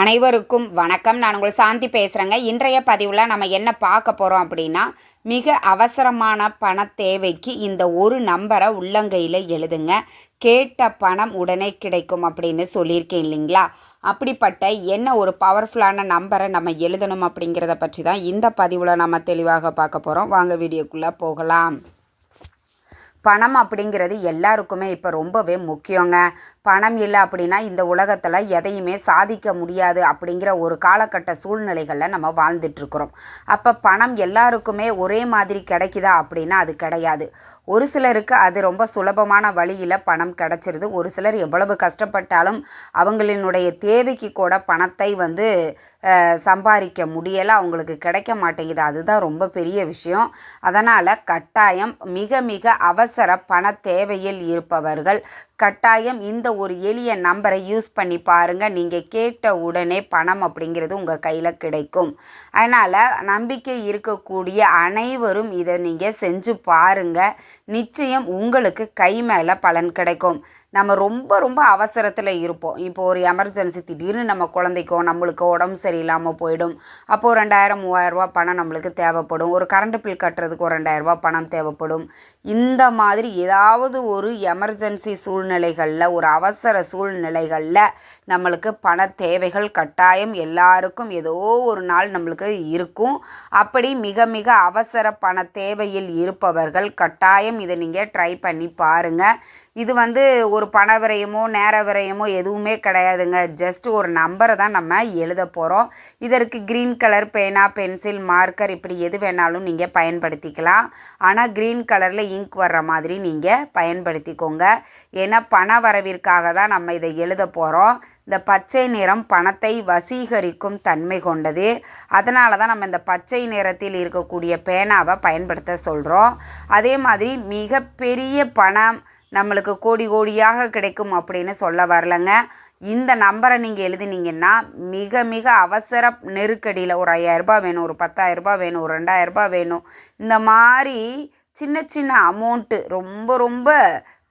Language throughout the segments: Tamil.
அனைவருக்கும் வணக்கம். நான் உங்கள் சாந்தி பேசுகிறேங்க இன்றைய பதிவில் நம்ம என்ன பார்க்க போகிறோம் அப்படின்னா மிக அவசரமான பண தேவைக்கு இந்த ஒரு நம்பரை உள்ளங்கையில் எழுதுங்க. கேட்ட பணம் உடனே கிடைக்கும் அப்படின்னு சொல்லியிருக்கேன் இல்லைங்களா? அப்படிப்பட்ட என்ன ஒரு பவர்ஃபுல்லான நம்பரை நம்ம எழுதணும் அப்படிங்கிறத பற்றி தான் இந்த பதிவில் நம்ம தெளிவாக பார்க்க போகிறோம் வாங்க வீடியோக்குள்ளே போகலாம். பணம் அப்படிங்கிறது எல்லாருக்குமே இப்போ ரொம்பவே முக்கியங்க. பணம் இல்லை அப்படின்னா இந்த உலகத்தில் எதையுமே சாதிக்க முடியாது அப்படிங்கிற ஒரு காலகட்ட சூழ்நிலைகளில் நம்ம வாழ்ந்துட்டுருக்குறோம். அப்போ பணம் எல்லாருக்குமே ஒரே மாதிரி கிடைக்குதா அப்படின்னா அது கிடையாது. ஒரு சிலருக்கு அது ரொம்ப சுலபமான வழியில் பணம் கிடச்சிருது. ஒரு சிலர் எவ்வளவு கஷ்டப்பட்டாலும் அவங்களினுடைய தேவைக்கு கூட பணத்தை வந்து சம்பாதிக்க முடியலை அவங்களுக்கு கிடைக்க மாட்டேங்குது. அதுதான் ரொம்ப பெரிய விஷயம். அதனால் கட்டாயம் மிக மிக அவசர பண தேவையில் இருப்பவர்கள் கட்டாயம் இந்த ஒரு எளிய நம்பரை யூஸ் பண்ணி பாருங்கள் நீங்கள் கேட்ட உடனே பணம் அப்படிங்கிறது உங்கள் கையில் கிடைக்கும். அதனால் நம்பிக்கை இருக்கக்கூடிய அனைவரும் இதை நீங்கள் செஞ்சு பாருங்கள் நிச்சயம் உங்களுக்கு கை மேலே பலன் கிடைக்கும். நம்ம ரொம்ப ரொம்ப அவசரத்தில் இருப்போம். இப்போ ஒரு எமர்ஜென்சி திடீர்னு நம்ம குழந்தைக்கோ நம்மளுக்கு உடம்பு சரியில்லாமல் போயிடும். அப்போது ரெண்டாயிரம் மூவாயிரரூபா பணம் நம்மளுக்கு தேவைப்படும். ஒரு கரண்ட் பில் கட்டுறதுக்கு ஒரு ரெண்டாயிரரூபா பணம் தேவைப்படும். இந்த மாதிரி ஏதாவது ஒரு எமர்ஜென்சி சூழ்நிலைகளில் ஒரு அவசர சூழ்நிலைகளில் நம்மளுக்கு பண தேவைகள் கட்டாயம் எல்லாருக்கும் ஏதோ ஒரு நாள் நம்மளுக்கு இருக்கும். அப்படி மிக மிக அவசர பண தேவையில் இருப்பவர்கள் கட்டாயம் இதை நீங்கள் ட்ரை பண்ணி பாருங்கள் இது வந்து ஒரு பண விரயமோ நேர விரயமோ எதுவுமே கிடையாதுங்க. ஜஸ்ட் ஒரு நம்பரை தான் நம்ம எழுத போகிறோம் இதற்கு க்ரீன் கலர் பேனா பென்சில் மார்க்கர் இப்படி எது வேணாலும் நீங்கள் பயன்படுத்திக்கலாம். ஆனால் க்ரீன் கலரில் இங்க் வர்ற மாதிரி நீங்கள் பயன்படுத்திக்கோங்க. ஏன்னா பண வரவிற்காக தான் நம்ம இதை எழுத போகிறோம் இந்த பச்சை நிறம் பணத்தை வசீகரிக்கும் தன்மை கொண்டது. அதனால தான் நம்ம இந்த பச்சை நிறத்தில் இருக்கக்கூடிய பேனாவை பயன்படுத்த சொல்கிறோம் அதே மாதிரி மிகப்பெரிய பணம் நம்மளுக்கு கோடி கோடியாக கிடைக்கும் அப்படின்னு சொல்ல வரலங்க. இந்த நம்பரை நீங்கள் எழுதினீங்கன்னா மிக மிக அவசர நெருக்கடியில் ஒரு ஐயாயிரரூபா வேணும் ஒரு பத்தாயிரரூபா வேணும் ஒரு ரெண்டாயிரரூபா வேணும். இந்த மாதிரி சின்ன சின்ன அமௌண்ட்டு ரொம்ப ரொம்ப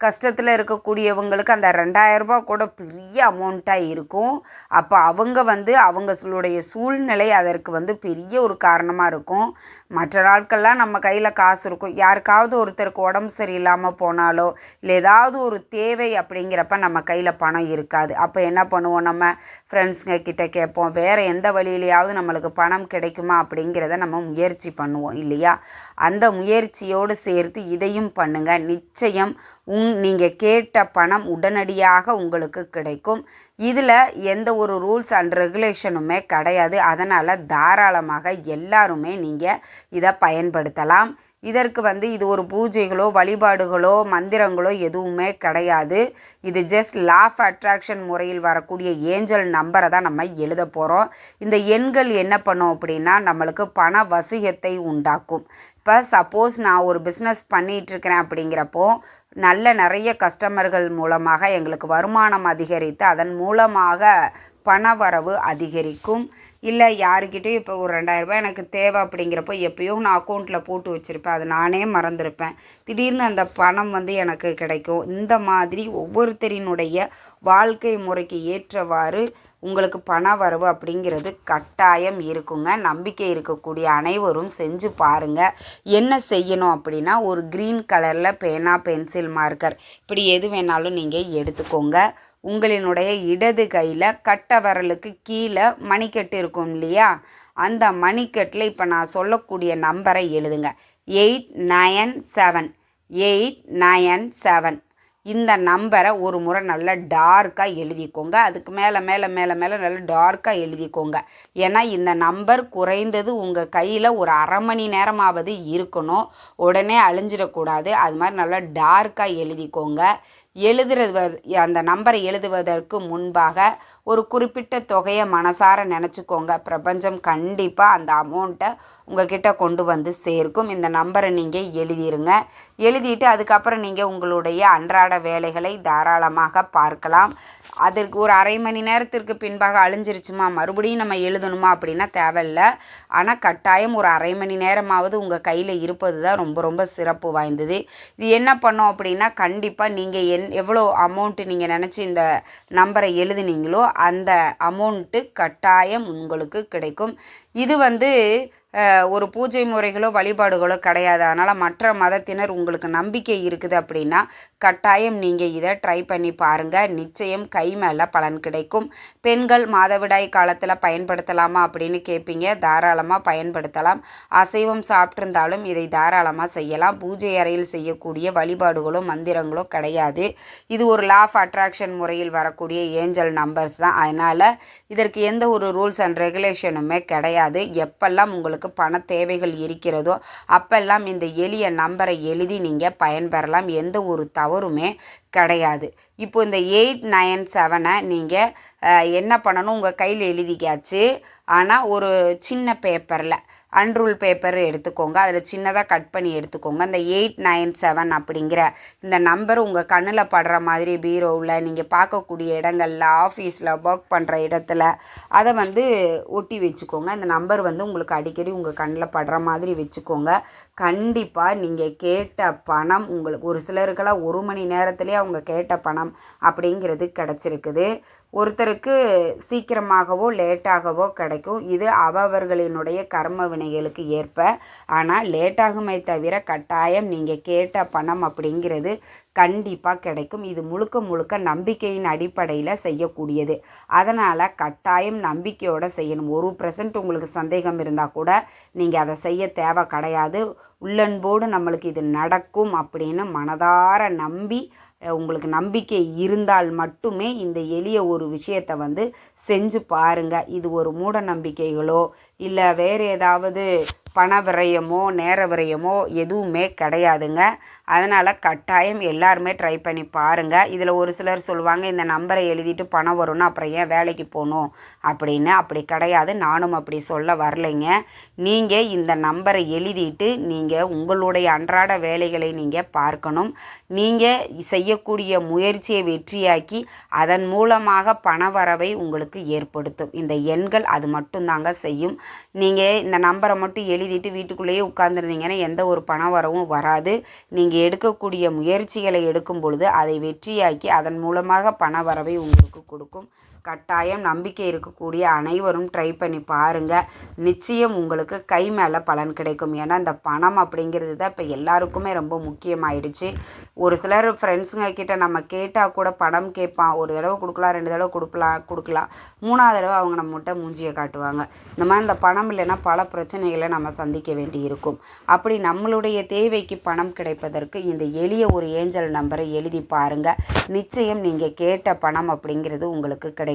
கஷ்டத்தில் இருக்கக்கூடியவங்களுக்கு அந்த ரெண்டாயிரரூபா கூட பெரிய அமௌண்ட்டாக இருக்கும். அப்போ அவங்க வந்து அவங்களுடைய சூழ்நிலை அதற்கு வந்து பெரிய ஒரு காரணமாக இருக்கும். மற்ற நாட்கள்லாம் நம்ம கையில் காசு இருக்கும். யாருக்காவது ஒருத்தருக்கு உடம்பு சரியில்லாமல் போனாலோ இல்லை ஏதாவது ஒரு தேவை அப்படிங்கிறப்ப நம்ம கையில் பணம் இருக்காது. அப்போ என்ன பண்ணுவோம்? நம்ம ஃப்ரெண்ட்ஸுங்க கிட்டே கேட்போம். வேறு எந்த வழியிலையாவது நம்மளுக்கு பணம் கிடைக்குமா அப்படிங்கிறத நம்ம முயற்சி பண்ணுவோம் இல்லையா? அந்த முயற்சியோடு சேர்த்து இதையும் பண்ணுங்கள் நிச்சயம் உங் நீங்கள் கேட்ட பணம் உடனடியாக உங்களுக்கு கிடைக்கும். இதில் எந்த ஒரு ரூல்ஸ் அண்ட் ரெகுலேஷனுமே கிடையாது. அதனால் தாராளமாக எல்லாருமே நீங்கள் இதை பயன்படுத்தலாம். இதற்கு வந்து இது ஒரு பூஜைகளோ வழிபாடுகளோ மந்திரங்களோ எதுவுமே கிடையாது. இது ஜஸ்ட் லாஃப் அட்ராக்ஷன் முறையில் வரக்கூடிய ஏஞ்சல் நம்பரை தான் நம்ம எழுத போகிறோம் இந்த எண்கள் என்ன பண்ணோம் அப்படின்னா நம்மளுக்கு பண வசியத்தை உண்டாக்கும். இப்போ சப்போஸ் நான் ஒரு பிஸ்னஸ் பண்ணிகிட்ருக்கிறேன் அப்படிங்கிறப்போ நல்ல நிறைய கஸ்டமர்கள் மூலமாக எங்களுக்கு வருமானம் அதிகரித்து அதன் மூலமாக பண வரவு அதிகரிக்கும். இல்லை யாருக்கிட்டேயும் இப்போ ஒரு ரெண்டாயிரரூபா எனக்கு தேவை அப்படிங்கிறப்போ எப்பயும் நான் அக்கௌண்ட்டில் போட்டு வச்சுருப்பேன். அது நானே மறந்துருப்பேன். திடீர்னு அந்த பணம் வந்து எனக்கு கிடைக்கும். இந்த மாதிரி ஒவ்வொருத்தரினுடைய வாழ்க்கை முறைக்கு ஏற்றவாறு உங்களுக்கு பண வரவு அப்படிங்கிறது கட்டாயம் இருக்குங்க. நம்பிக்கை இருக்கக்கூடிய அனைவரும் செஞ்சு பாருங்கள் என்ன செய்யணும் அப்படின்னா ஒரு க்ரீன் கலரில் பேனா பென்சில் மார்க்கர் இப்படி எது வேணாலும் நீங்கள் எடுத்துக்கோங்க. உங்களினுடைய இடது கையில் கட்டவரலுக்கு கீழே மணிக்கட்டு இருக்கும் இல்லையா? அந்த மணிக்கட்டில் இப்போ நான் சொல்லக்கூடிய நம்பரை எழுதுங்க. Eight nine seven. Eight nine seven. இந்த நம்பரை ஒரு முறை நல்லா டார்க்காக எழுதிக்கோங்க. அதுக்கு மேலே மேலே மேலே மேலே நல்லா டார்க்காக எழுதிக்கோங்க. ஏன்னா இந்த நம்பர் குறைந்தது உங்கள் கையில் ஒரு அரை மணி நேரமாவது இருக்கணும். உடனே அழிஞ்சிடக்கூடாது. அது மாதிரி நல்லா டார்க்காக எழுதிக்கோங்க. எழுதுறது அந்த நம்பரை எழுதுவதற்கு முன்பாக ஒரு குறிப்பிட்ட தொகையை மனசார நினச்சிக்கோங்க. பிரபஞ்சம் கண்டிப்பாக அந்த அமௌண்ட்டை உங்ககிட்ட கொண்டு வந்து சேர்க்கும். இந்த நம்பரை நீங்கள் எழுதிருங்க. எழுதிட்டு அதுக்கப்புறம் நீங்கள் உங்களுடைய அன்றாட வேலைகளை தாராளமாக பார்க்கலாம். அதற்கு ஒரு அரை மணி நேரத்திற்கு பின்பாக அழிஞ்சிருச்சுமா? மறுபடியும் நம்ம எழுதணுமா அப்படின்னா தேவையில்ல. ஆனால் கட்டாயம் ஒரு அரை மணி நேரமாவது உங்கள் கையில் இருப்பது தான் ரொம்ப ரொம்ப சிறப்பு வாய்ந்தது. இது என்ன பண்ணோம் அப்படின்னா கண்டிப்பாக நீங்கள் என்ன என் எவ்வளோ அமௌண்ட்டு நீங்கள் நினச்சி இந்த நம்பரை எழுதுனீங்களோ அந்த அமௌண்ட்டு கட்டாயம் உங்களுக்கு கிடைக்கும். இது வந்து ஒரு பூஜை முறைகளோ வழிபாடுகளோ கிடையாது. அதனால் மற்ற மதத்தினர் உங்களுக்கு நம்பிக்கை இருக்குது அப்படின்னா கட்டாயம் நீங்கள் இதை ட்ரை பண்ணி பாருங்கள் நிச்சயம் கை மேலே பலன் கிடைக்கும். பெண்கள் மாதவிடாய் காலத்தில் பயன்படுத்தலாமா அப்படின்னு கேட்பீங்க தாராளமாக பயன்படுத்தலாம். அசைவம் சாப்பிட்ருந்தாலும் இதை தாராளமாக செய்யலாம். பூஜை அறையில் செய்யக்கூடிய வழிபாடுகளோ மந்திரங்களோ கிடையாது. இது ஒரு லா ஆஃப் அட்ராக்ஷன் முறையில் வரக்கூடிய ஏஞ்சல் நம்பர்ஸ் தான். அதனால் இதற்கு எந்த ஒரு ரூல்ஸ் அண்ட் ரெகுலேஷனுமே கிடையாது. எப்பெல்லாம் உங்களுக்கு உங்களுக்கு பண தேவைகள் இருக்கிறதோ அப்பெல்லாம் இந்த எளிய நம்பரை எழுதி நீங்கள் பயன்பெறலாம். எந்த ஒரு தவறுமே கிடையாது. இப்போ இந்த எயிட் நைன் செவனை நீங்கள் என்ன பண்ணணும்? உங்கள் கையில் எழுதிக்காச்சு ஆனால் ஒரு சின்ன பேப்பரில் அன்ரூல் பேப்பர் எடுத்துக்கோங்க. அதில் சின்னதாக கட் பண்ணி எடுத்துக்கோங்க. அந்த எயிட் நைன் செவன் அப்படிங்கிற இந்த நம்பர் உங்கள் கண்ணில் படுற மாதிரி பீரோவில் நீங்கள் பார்க்கக்கூடிய இடங்களில் ஆஃபீஸில் ஒர்க் பண்ணுற இடத்துல அதை வந்து ஒட்டி வச்சுக்கோங்க. இந்த நம்பர் வந்து உங்களுக்கு அடிக்கடி உங்கள் கண்ணில் படுற மாதிரி வச்சுக்கோங்க. கண்டிப்பாக நீங்கள் கேட்ட பணம் உங்களுக்கு ஒரு சிலருக்கெல்லாம் ஒரு மணி நேரத்துலேயே அவங்க கேட்ட பணம் அப்படிங்கிறது கிடச்சிருக்குது. ஒருத்தருக்கு சீக்கிரமாகவோ லேட்டாகவோ கிடைக்கும். இது அவர்களினுடைய கர்ம வினைகளுக்கு ஏற்ப. ஆனால் லேட்டாகுமே தவிர கட்டாயம் நீங்கள் கேட்ட பணம் அப்படிங்கிறது கண்டிப்பாக கிடைக்கும். இது முழுக்க முழுக்க நம்பிக்கையின் அடிப்படையில் செய்யக்கூடியது. அதனால் கட்டாயம் நம்பிக்கையோடு செய்யணும். ஒரு பர்சன்ட் உங்களுக்கு சந்தேகம் இருந்தால் கூட நீங்கள் அதை செய்ய தேவை கிடையாது. உள்ளன்போடு நம்மளுக்கு இது நடக்கும் அப்படின்னு மனதார நம்பி உங்களுக்கு நம்பிக்கை இருந்தால் மட்டுமே இந்த எளிய ஒரு விஷயத்தை வந்து செஞ்சு பாருங்கள் இது ஒரு மூட நம்பிக்கைகளோ இல்லை வேறு ஏதாவது பண விரயமோ நேர விரயமோ எதுவுமே கிடையாதுங்க. அதனால் கட்டாயம் எல்லாருமே ட்ரை பண்ணி பாருங்கள் இதில் ஒரு சிலர் சொல்லுவாங்க இந்த நம்பரை எழுதிட்டு பணம் வரும்னு அப்புறம் ஏன் வேலைக்கு போகணும்? அப்படின்னு. அப்படி கிடையாது. நானும் அப்படி சொல்ல வரலைங்க. நீங்கள் இந்த நம்பரை எழுதிட்டு நீங்கள் உங்களுடைய அன்றாட வேலைகளை நீங்கள் பார்க்கணும். நீங்கள் செய்யக்கூடிய முயற்சியை வெற்றியாக்கி அதன் மூலமாக பண வரவை உங்களுக்கு ஏற்படுத்தும். இந்த எண்கள் அது மட்டும்தாங்க செய்யும். நீங்கள் இந்த நம்பரை மட்டும் எழுதி எழுதிட்டு வீட்டுக்குள்ளேயே உட்காந்துருந்தீங்கன்னா எந்த ஒரு பண வரவும் வராது. நீங்கள் எடுக்கக்கூடிய முயற்சிகளை எடுக்கும் பொழுது அதை வெற்றியாக்கி அதன் மூலமாக பண வரவை உங்களுக்கு கொடுக்கும். கட்டாயம் நம்பிக்கை இருக்கக்கூடிய அனைவரும் ட்ரை பண்ணி பாருங்கள் நிச்சயம் உங்களுக்கு கை மேலே பலன் கிடைக்கும். ஏன்னா இந்த பணம் அப்படிங்கிறது தான் இப்போ எல்லாருக்குமே ரொம்ப முக்கியமாயிடுச்சு. ஒரு சிலர் ஃப்ரெண்ட்ஸுங்க கிட்ட நம்ம கேட்டால் கூட பணம் கேட்பான். ஒரு தடவை கொடுக்கலாம் ரெண்டு தடவை கொடுக்கலாம் கொடுக்கலாம். மூணாவது தடவை அவங்க நம்மகிட்ட மூஞ்சியை காட்டுவாங்க. இந்த மாதிரி இந்த பணம் இல்லைன்னா பல பிரச்சனைகளை நம்ம சந்திக்க வேண்டி இருக்கும். அப்படி நம்மளுடைய தேவைக்கு பணம் கிடைப்பதற்கு இந்த எளிய ஒரு ஏஞ்சல் நம்பரை எழுதி பாருங்கள் நிச்சயம் நீங்கள் கேட்ட பணம் அப்படிங்கிறது உங்களுக்கு கிடைக்கும்.